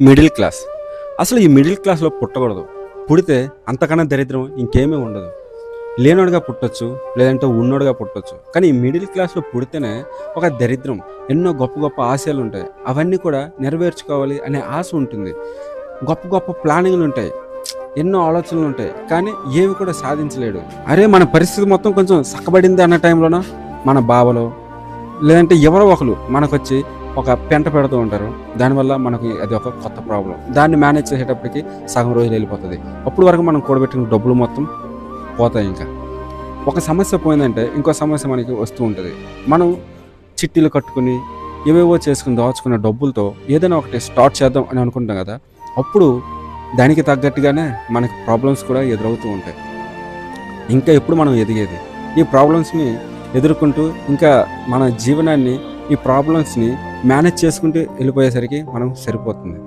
Middle class. అసలు ఈ middle క్లాస్లో పుట్టకూడదు. పుడితే అంతకన్నా దరిద్రం ఇంకేమీ ఉండదు. లేనోడుగా పుట్టొచ్చు లేదంటే ఉన్నోడుగా పుట్టొచ్చు. కానీ ఈ మిడిల్ క్లాస్లో పుడితేనే ఒక దరిద్రం. ఎన్నో గొప్ప గొప్ప ఆశలు ఉంటాయి. అవన్నీ కూడా నెరవేర్చుకోవాలి అనే ఆశ ఉంటుంది. గొప్ప గొప్ప ప్లానింగ్లు ఉంటాయి. ఎన్నో ఆలోచనలు ఉంటాయి. కానీ ఏవి కూడా సాధించలేడు. అరే మన పరిస్థితి మొత్తం కొంచెం సక్కబడింది అన్న టైంలోన? మన బావలో. లేదంటే ఎవరో ఒకరు మనకొచ్చి ఒక పెంట పెడుతూ ఉంటారు. దానివల్ల మనకి అది ఒక కొత్త ప్రాబ్లం దాన్ని మేనేజ్ చేసేటప్పటికి సగం రోజులు వెళ్ళిపోతుంది. అప్పుడు వరకు మనం కూడబెట్టిన డబ్బులు మొత్తం పోతాయి ఇంకా. ఒక సమస్య పోయిందంటే ఇంకో సమస్య మనకి వస్తూ ఉంటుంది. మనం చిట్టీలు కట్టుకుని ఏవేవో చేసుకుని దాచుకున్న డబ్బులతో ఏదైనా ఒకటి స్టార్ట్ చేద్దాం అని అనుకుంటాం కదా అప్పుడు దానికి తగ్గట్టుగానే మనకి ప్రాబ్లమ్స్ కూడా ఎదురవుతూ ఉంటాయి. ఇంకా ఎప్పుడు మనం ఎదిగేది? ఈ ప్రాబ్లమ్స్ని ఎదుర్కొంటూ ఇంకా మన జీవనాన్ని ఈ ప్రాబ్లమ్స్ని మేనేజ్ చేసుకుంటూ వెళ్ళిపోయేసరికి మనం సరిపోతుంది.